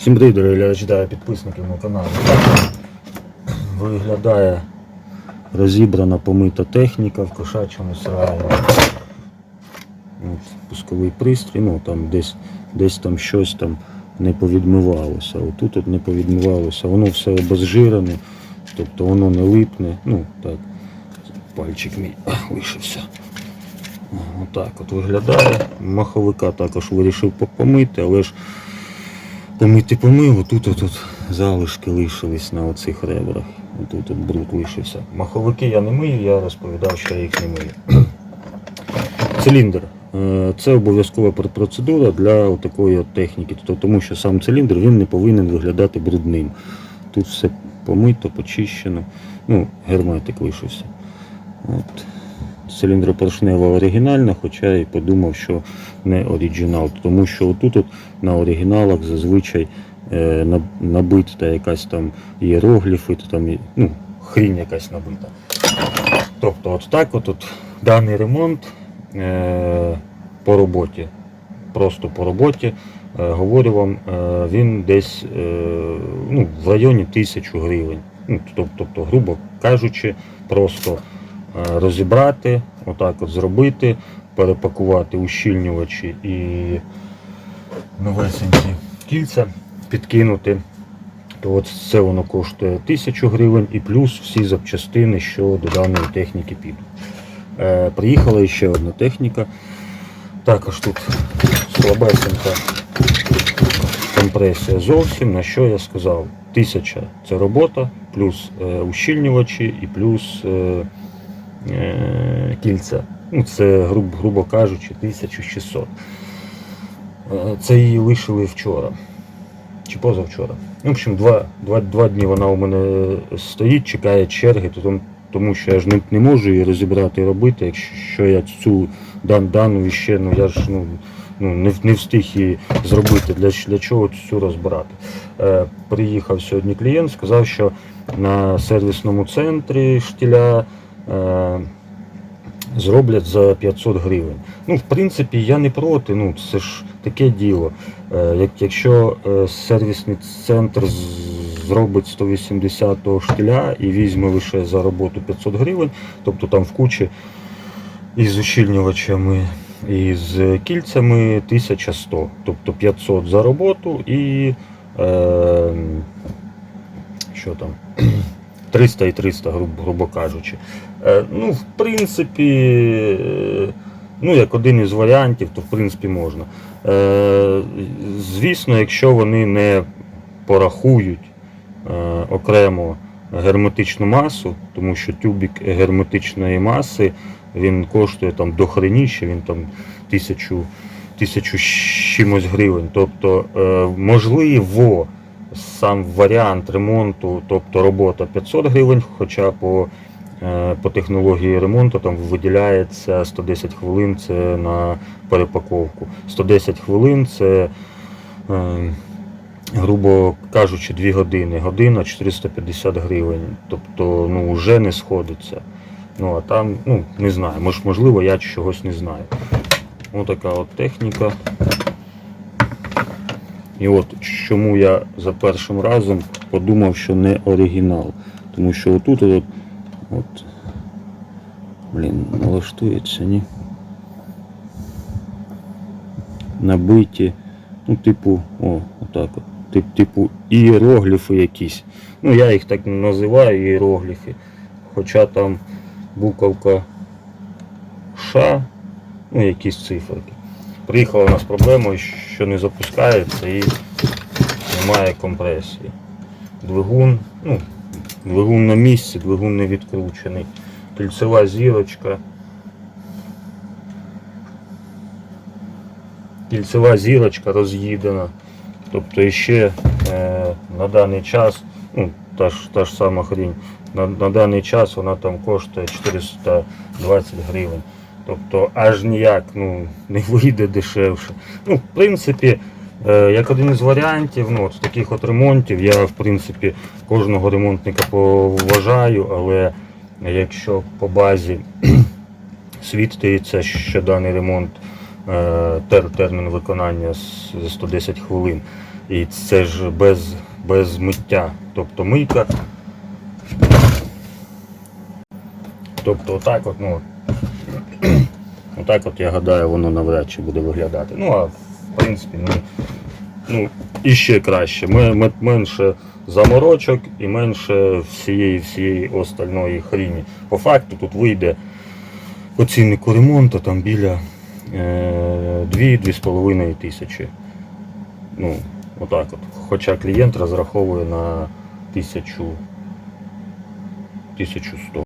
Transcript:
Всім привіт, глядачі, підписників на каналі. Виглядає розібрана помита техніка в кошачому сараї. От, пусковий пристрій, ну там десь, десь там щось там не повідмивалося. Отут от не повідмивалося, воно все обезжирене, тобто воно не липне. Ну так, пальчик мій лишився. Отак от виглядає. Маховика також вирішив помити, але ж помити помив, отут от, от залишки лишились на оцих ребрах. Отут от бруд лишився. Маховики я не мию, я розповідав, що я їх не мию. Циліндр. Е, Це обов'язкова процедура для такої техніки, тобто, тому що сам циліндр він не повинен виглядати брудним. Тут все помито, почищено, ну, герметик лишився. От. Циліндропоршнева оригінальна, хоча і подумав, що не оригінал, тому що отут от на оригіналах зазвичай е, на- набита якась там іерогліфи, там ну, хрінь якась набита. Тобто, от так от, от даний ремонт е, по роботі, просто по роботі, е, говорю вам, е, він десь е, ну, в районі тисячу гривень. Ну, тобто, тобто, грубо кажучи, просто розібрати, отак от зробити, перепакувати ущільнювачі і новесенькі кільця підкинути. То от це воно коштує 1000 гривень і плюс всі запчастини, що до даної техніки підуть. Е, приїхала ще одна техніка. Також тут слабесенька компресія зовсім, на що я сказав, 1000 це робота, плюс е, ущільнювачі і плюс е, е, кільця. Ну, це, грубо, грубо кажучи, 1600. Е, Це її лишили вчора. Чи позавчора. Ну, в общем, два, два, два дні вона у мене стоїть, чекає черги, тому що я ж не, не можу її розібрати і робити, якщо я цю дан, дану ще, ну я ж ну, ну, не, не встиг її зробити. Для, для чого цю розбирати? Е, приїхав сьогодні клієнт, сказав, що на сервісному центрі штіля. Е, зроблять за 500 гривень. Ну, в принципі, я не проти, ну це ж таке діло. Е, Як, якщо е, сервісний центр зробить 180 штиля і візьме лише за роботу 500 гривень, тобто там в кучі із ущільнювачами і з кільцями 1100, тобто 500 за роботу і е, що там, 300 і 300, грубо, грубо кажучи. Е, Ну, в принципі, е, ну, як один із варіантів, то в принципі можна. Е, Звісно, якщо вони не порахують окремо герметичну масу, тому що тюбик герметичної маси він коштує там до хреніще, він там тисячу, тисячу чимось гривень. Тобто, можливо, сам варіант ремонту, тобто робота 500 гривень, хоча по Е, По технології ремонту там виділяється 110 хвилин це на перепаковку. 110 хвилин це, е, грубо кажучи, 2 години. Година 450 гривень. Тобто ну, вже не сходиться. Ну а там, ну, не знаю, можливо, я чогось не знаю. Ось така от техніка. І от чому я за першим разом подумав, що не оригінал. Тому що отут от От. Блін, налаштується, ні. Набиті. Ну, типу, о, отак от. Тип, типу іерогліфи якісь. Ну, я їх так називаю іерогліфи. Хоча там буковка Ш, ну, якісь циферки. Приїхала у нас проблема, що не запускається і немає компресії. Двигун, ну, Двигун на місці, двигун не відкручений. Кільцева зірочка. Кільцева зірочка роз'їдена. Тобто ще е, на даний час, ну, та ж, та ж сама хрінь, на, на даний час вона там коштує 420 гривень. Тобто аж ніяк ну, не вийде дешевше. Ну, в принципі, Е, Як один із варіантів, ну, от таких от ремонтів, я в принципі кожного ремонтника поважаю, але якщо по базі свідчиться, що даний ремонт е, тер, термін виконання з- 110 хвилин. І це ж без, без миття. Тобто мийка. Тобто отак от, ну, отак от я гадаю, воно навряд чи буде виглядати. Ну, а в принципі, ну, ну і ще краще. Ме- Менше заморочок і менше всієї всієї остальної хріні. По факту тут вийде по ціннику ремонту там біля е, 2-2,5 тисячі. Ну, отак от. Хоча клієнт розраховує на тисячу, 1100.